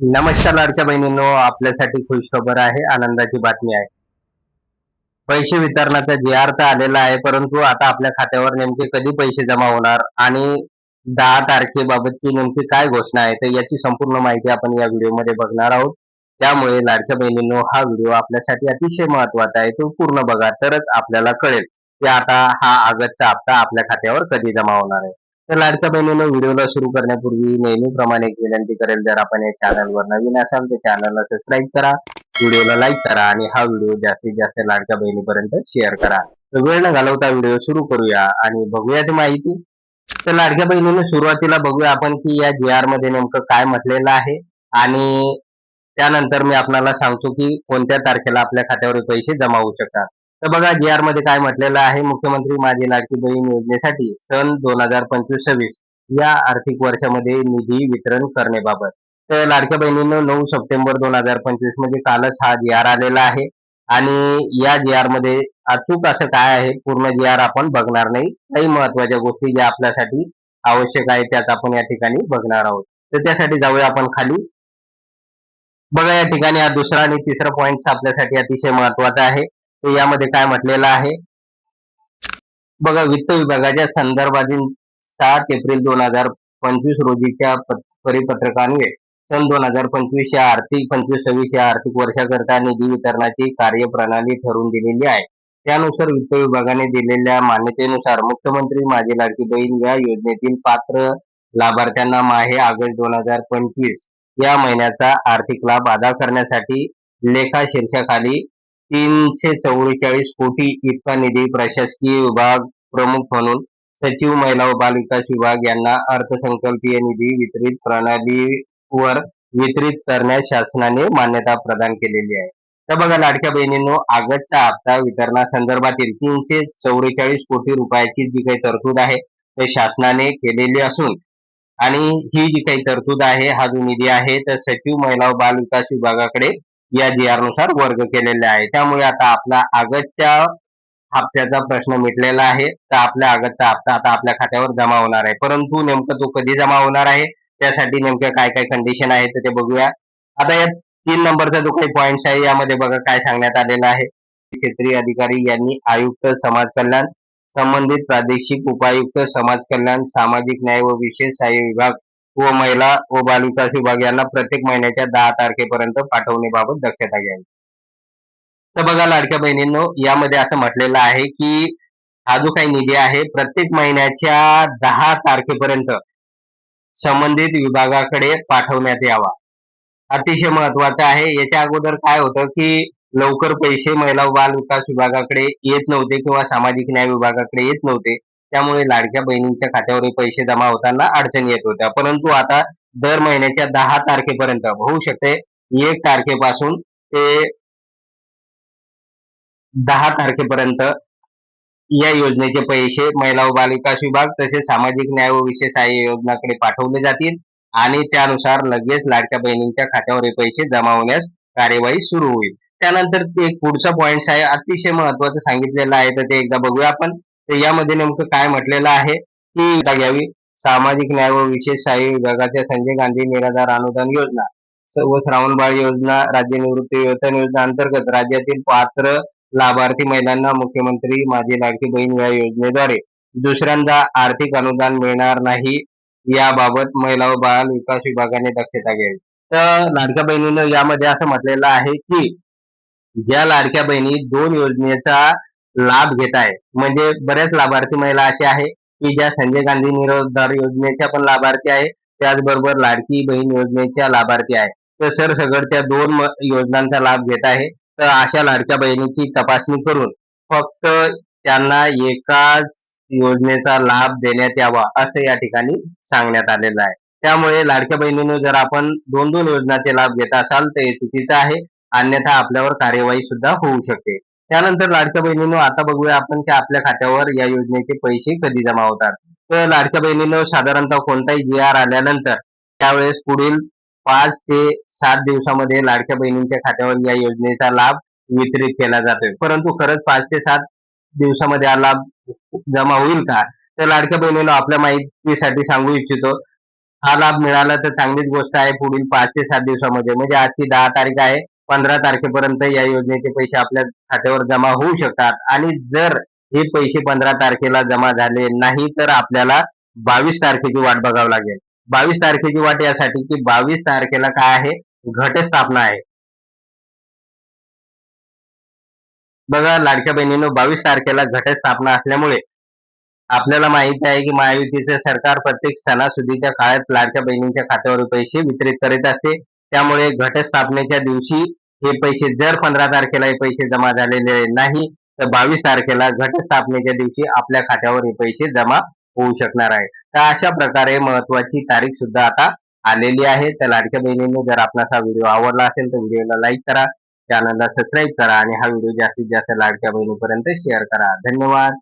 नमस्कार लाडक्या बहिणींनो आपल्यासाठी खुश खबर आहे आनंदाची बातमी आहे. पैसे वितरणाचा जी अर्थ आलेला आहे परंतु आता आपल्या खात्यावर नेमके कधी पैसे जमा होणार आणि दहा तारखेबाबतची नेमकी काय घोषणा आहे तर याची संपूर्ण माहिती आपण या व्हिडिओमध्ये बघणार आहोत. त्यामुळे लाडक्या बहिणींनो हा व्हिडिओ आपल्यासाठी अतिशय महत्त्वाचा आहे तो पूर्ण बघा तरच आपल्याला कळेल की आता हा ऑगस्टचा हप्ता आपल्या खात्यावर कधी जमा होणार आहे. तर लाडक्या बहिणीनं व्हिडिओला सुरू करण्यापूर्वी नेहमीप्रमाणे एक विनंती करेल जर आपण या चॅनलवर नवीन असाल तर चॅनलला सबस्क्राईब करा व्हिडिओला लाईक करा आणि हा व्हिडिओ जास्तीत जास्त लाडक्या बहिणीपर्यंत शेअर करा. तर वेळ न घालवता व्हिडिओ सुरू करूया आणि बघूया ती माहिती. तर लाडक्या बहिणीनं सुरुवातीला बघूया आपण की या जी आरमध्ये नेमकं काय म्हटलेलं आहे आणि त्यानंतर मी आपल्याला सांगतो की कोणत्या तारखेला आपल्या खात्यावर पैसे जमा होऊ शकतात. तर बघा जी आरमध्ये काय म्हटलेलं आहे? मुख्यमंत्री माझी लाडकी बहीण योजनेसाठी सन दोन हजार पंचवीस सव्वीस या आर्थिक वर्षामध्ये निधी वितरण करण्याबाबत. तर लाडक्या बहिणीनं नऊ सप्टेंबर दोन हजार पंचवीसमध्ये कालच हा जी आर आलेला आहे. आणि या जी आरमध्ये अचूक असं काय आहे? पूर्ण जी आर आपण बघणार नाही. काही महत्त्वाच्या गोष्टी ज्या आपल्यासाठी आवश्यक आहे त्यात आपण या ठिकाणी बघणार आहोत. तर त्यासाठी जाऊया आपण खाली. बघा या ठिकाणी हा दुसरा आणि तिसरा पॉईंट आपल्यासाठी अतिशय महत्त्वाचा आहे. यामध्ये काय म्हटलेलं आहे? बघा वित्त विभागाच्या संदर्भातील सात एप्रिल दोन हजार पंचवीस रोजीच्या परिपत्रकान्वये. सन दोन हजार पंचवीस या आर्थिक पंचवीस सव्वीस या आर्थिक वर्षाकरता निधी वितरणाची कार्यप्रणाली ठरवून दिलेली आहे. त्यानुसार वित्त विभागाने दिलेल्या मान्यतेनुसार मुख्यमंत्री माझी लाडकी बहीण या योजनेतील पात्र लाभार्थ्यांना माहे ऑगस्ट दोन हजार पंचवीस या महिन्याचा आर्थिक लाभ अदा करण्यासाठी लेखा शीर्षाखाली तीनशे चौवेचाळीस कोटी इतका निधी प्रशासकीय विभाग प्रमुख म्हणून सचिव महिला व बालविकास विभाग यांना अर्थसंकल्पीय निधी वितरित प्रणालीवर वितरित करण्यास शासनाने मान्यता प्रदान केलेली आहे. तर बघा लाडक्या बहिणींनो आगतचा हप्ता वितरणासंदर्भातील तीनशे चौवेचाळीस कोटी रुपयाची जी काही तरतूद आहे ते शासनाने केलेली असून आणि ही जी काही तरतूद आहे हा जो निधी आहे तर सचिव महिला व बाल विकास विभागाकडे या जी आरनुसार वर्ग केलेले आहे. त्यामुळे आता आपला आगतच्या हप्त्याचा प्रश्न मिटलेला आहे. तर आपल्या आगतचा हप्ता आता आपल्या खात्यावर जमा होणार आहे. परंतु नेमकं तो कधी जमा होणार आहे? त्यासाठी नेमक्या काय काय कंडिशन आहे तर ते बघूया. आता या तीन नंबरचा जो काही पॉईंट आहे यामध्ये बघा काय सांगण्यात आलेलं आहे. क्षेत्रीय अधिकारी यांनी आयुक्त समाज कल्याण संबंधित प्रादेशिक उपायुक्त समाज कल्याण सामाजिक न्याय व विशेष सहाय्य विभाग व महिला व बालविकास विभाग यांना प्रत्येक महिन्याच्या दहा तारखेपर्यंत पाठवण्याबाबत दक्षता घ्यावी. तर बघा लाडक्या बहिणींनो यामध्ये असं म्हटलेलं आहे की हा जो काही निधी आहे प्रत्येक महिन्याच्या दहा तारखेपर्यंत संबंधित विभागाकडे पाठवण्यात यावा. अतिशय महत्वाचं आहे. याच्या अगोदर काय होतं की लवकर पैसे महिला व बाल विकास विभागाकडे येत नव्हते किंवा सामाजिक न्याय विभागाकडे येत नव्हते. त्यामुळे लाडक्या बहिणींच्या खात्यावर पैसे जमा होताना अडचणी येत होत्या. परंतु आता दर महिन्याच्या दहा तारखेपर्यंत होऊ शकते एक तारखेपासून ते दहा तारखेपर्यंत या योजनेचे पैसे महिला व बालविकास विभाग तसेच सामाजिक न्याय व विशेष सहाय्य योजनाकडे पाठवले जातील आणि त्यानुसार लगेच लाडक्या बहिणींच्या खात्यावर हे पैसे जमा होण्यास कार्यवाही सुरू होईल. त्यानंतर ते पुढचा पॉइंट आहे अतिशय महत्वाचं सांगितलेलं आहे तर ते एकदा बघूया आपण. तर यामध्ये नेमकं काय म्हटलेलं आहे? की घ्यावी. सामाजिक न्याय व विशेष सहाय्य विभागाच्या संजय गांधी निराधार अनुदान योजना व श्रावणबाळ योजना राज्य निवृत्ती वेतन योजना अंतर्गत राज्यातील पात्र लाभार्थी महिलांना मुख्यमंत्री माझी लाडकी बहीण या योजनेद्वारे दुसऱ्यांदा आर्थिक अनुदान मिळणार नाही. याबाबत महिला व बाल विकास विभागाने दक्षता घ्यावी. तर लाडक्या बहिणीनं यामध्ये असं म्हटलेलं आहे की ज्या लाडक्या बहिणी दोन योजनेचा लाभ घेत आहे. म्हणजे बऱ्याच लाभार्थी महिला अशा आहे की ज्या संजय गांधी निरोधार योजनेच्या पण लाभार्थी आहे त्याचबरोबर लाडकी बहीण योजनेच्या लाभार्थी आहे. तर सर सगळ त्या दोन योजनांचा लाभ घेत आहे. तर अशा लाडक्या बहिणीची तपासणी करून फक्त त्यांना एकाच योजनेचा लाभ देण्यात यावा असं या ठिकाणी सांगण्यात आलेलं आहे. त्यामुळे लाडक्या बहिणीने जर आपण दोन दोन योजनाचे लाभ घेत असाल तर हे चुकीचं आहे. अन्यथा आपल्यावर कार्यवाही सुद्धा होऊ शकते. त्यानंतर लाडक्या बहिणीनं आता बघूया आपण की आपल्या खात्यावर या योजनेचे पैसे कधी जमा होतात. तर लाडक्या बहिणीनं साधारणतः कोणताही जी आर आल्यानंतर त्यावेळेस पुढील पाच ते सात दिवसामध्ये लाडक्या बहिणींच्या खात्यावर या योजनेचा लाभ वितरित केला जातोय. परंतु खरंच पाच ते सात दिवसामध्ये हा लाभ जमा होईल का? तर लाडक्या बहिणीनं आपल्या माहितीसाठी सांगू इच्छितो हा लाभ मिळाला तर चांगलीच गोष्ट आहे. पुढील पाच ते सात दिवसामध्ये म्हणजे आजची दहा तारीख आहे. पंधरा तारखेपर्यंत या योजनेचे पैसे आपल्या खात्यावर जमा होऊ शकतात. आणि जर हे पैसे पंधरा तारखेला जमा झाले नाही तर आपल्याला बावीस तारखेची वाट बघावी लागेल. बावीस तारखेची वाट यासाठी की बावीस तारखेला काय आहे? घटस्थापना आहे. बघा लाडक्या बहिणीनं बावीस तारखेला घटस्थापना असल्यामुळे आपल्याला माहिती आहे की महायुतीचे सरकार प्रत्येक सणासुदीच्या काळात लाडक्या बहिणींच्या खात्यावर पैसे वितरित करीत असते. त्यामुळे घटस्थापनेच्या दिवशी हे पैसे जर पंधरा तारखेला हे पैसे जमा झालेले नाही तर बावीस तारखेला घटस्थापनेच्या दिवशी आपल्या खात्यावर हे पैसे जमा होऊ शकणार आहे तर अशा प्रकारे महत्वाची तारीख सुद्धा आता आलेली आहे. तर लाडक्या बहिणींनी जर आपणास हा व्हिडिओ आवडला असेल तर व्हिडिओला लाईक करा चॅनलला सबस्क्राईब करा आणि हा व्हिडिओ जास्तीत जास्त लाडक्या बहिणीपर्यंत शेअर करा. धन्यवाद.